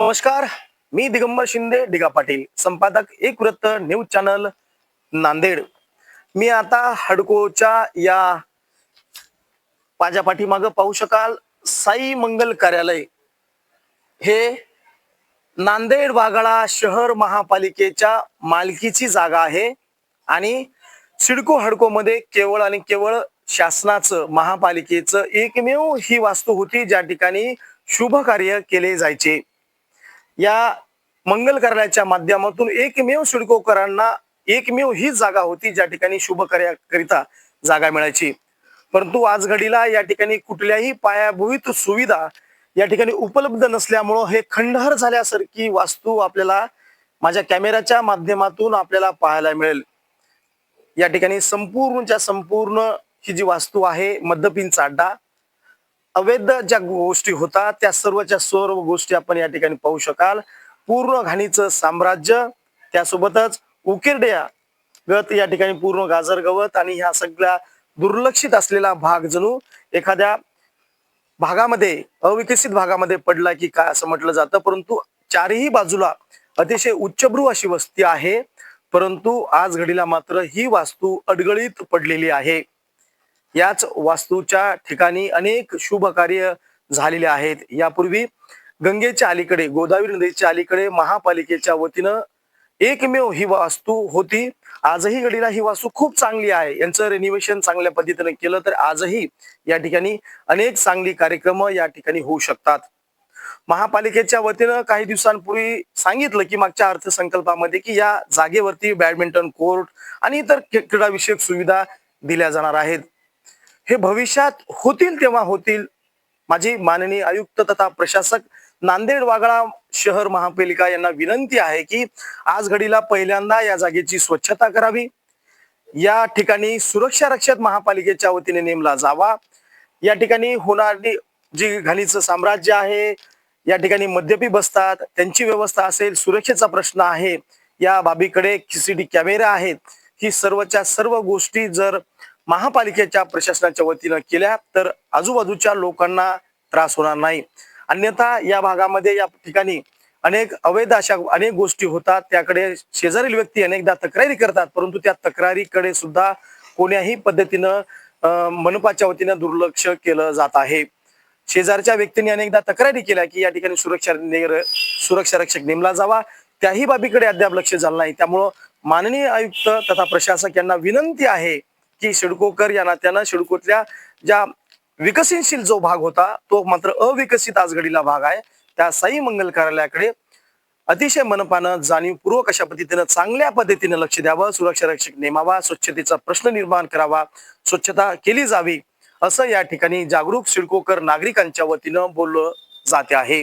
नमस्कार मी दिगंबर शिंदे डिगा पाटील संपादक एक वृत्त न्यूज चॅनल नांदेड. मी आता हडकोच्या या माझ्या पाठीमागं पाहू शकाल साई मंगल कार्यालय. हे नांदेड वाघाळा शहर महापालिकेच्या मालकीची जागा आहे आणि सिडको हडको मध्ये केवळ आणि केवळ शासनाचं महापालिकेचं एकमेव ही वास्तू होती ज्या ठिकाणी शुभ कार्य केले जायचे. या मंगल कार्यालयाच्या माध्यमातून एकमेव सिडकोकरांना एकमेव ही जागा होती ज्या ठिकाणी शुभ कार्याकरिता जागा मिळायची. परंतु आज घडीला या ठिकाणी कुठल्याही पायाभूत सुविधा या ठिकाणी उपलब्ध नसल्यामुळं हे खंडहर झाल्यासारखी वास्तू आपल्याला माझ्या कॅमेऱ्याच्या माध्यमातून आपल्याला पाहायला मिळेल. या ठिकाणी संपूर्णच्या संपूर्ण ही जी वास्तू आहे मद्यपींचा अड्डा अवैध ज्या गोष्टी होतात त्या सर्वच्या सर्व गोष्टी आपण या ठिकाणी पाहू शकाल. पूर्ण घाणीचं साम्राज्य त्यासोबतच उकिरड्या गत या ठिकाणी पूर्ण गाजर गवत आणि ह्या सगळ्या दुर्लक्षित असलेला भाग जणू एखाद्या भागामध्ये अविकसित भागामध्ये पडला की काय असं म्हटलं जातं. परंतु चारही बाजूला अतिशय उच्चभ्रू अशी वस्ती आहे. परंतु आज घडीला मात्र ही वास्तू अडगळीत पडलेली आहे. याच वास्तूच्या ठिकाणी अनेक शुभ कार्य झालेले आहेत. यापूर्वी गंगेच्या अलीकडे गोदावरी नदीच्या अलीकडे महापालिकेच्या वतीनं एकमेव ही वास्तू होती. आजही घडीला ही वास्तू खूप चांगली आहे. यांचं रेनिवेशन चांगल्या पद्धतीने केलं तर आजही या ठिकाणी अनेक चांगली कार्यक्रम या ठिकाणी होऊ शकतात. महापालिकेच्या वतीनं काही दिवसांपूर्वी सांगितलं की मागच्या अर्थसंकल्पामध्ये की या जागेवरती बॅडमिंटन कोर्ट आणि इतर क्रीडाविषयक सुविधा दिल्या जाणार आहेत. हे भविष्यात होतील तेव्हा होतील. माझी माननीय आयुक्त तथा प्रशासक नांदेड वागळा शहर महापालिका यांना विनंती आहे की आज घडीला पहिल्यांदा या जागेची स्वच्छता करावी. या ठिकाणी सुरक्षा रक्षक महापालिकेच्या वतीने नेमला जावा. या ठिकाणी होणारी जी घाणीचं साम्राज्य आहे या ठिकाणी मद्यपी बसतात त्यांची व्यवस्था असेल सुरक्षेचा प्रश्न आहे. या बाबीकडे सीसीटी कॅमेरे आहेत. ही सर्वच्या सर्व गोष्टी जर महापालिकेच्या प्रशासनाच्या वतीनं केल्या तर आजूबाजूच्या लोकांना त्रास होणार नाही. अन्यथा या भागामध्ये या ठिकाणी अनेक अवैध अशा अनेक गोष्टी होतात. त्याकडे शेजारील व्यक्ती अनेकदा तक्रारी करतात परंतु त्या तक्रारीकडे सुद्धा कोण्याही पद्धतीनं मनपाच्या वतीनं दुर्लक्ष केलं जात आहे. शेजारच्या व्यक्तींनी अनेकदा तक्रारी केल्या की या ठिकाणी सुरक्षा ने- सुरक्षा रक्षक नेमला जावा. त्याही बाबीकडे अद्याप लक्ष झालं नाही. त्यामुळं माननीय आयुक्त तथा प्रशासक यांना विनंती आहे की शिडकोकर या नात्यानं शिडकोतल्या ज्या विकसनशील जो भाग होता तो मात्र अविकसित आज घडीला भाग आहे. त्या साई मंगल कार्यालयाकडे अतिशय मनपानं जाणीवपूर्वक अशा पद्धतीनं चांगल्या पद्धतीने लक्ष द्यावं सुरक्षा रक्षक नेमावा स्वच्छतेचा प्रश्न निर्माण करावा स्वच्छता केली जावी असं या ठिकाणी जागरूक सिडकोकर नागरिकांच्या वतीनं बोललं जाते आहे.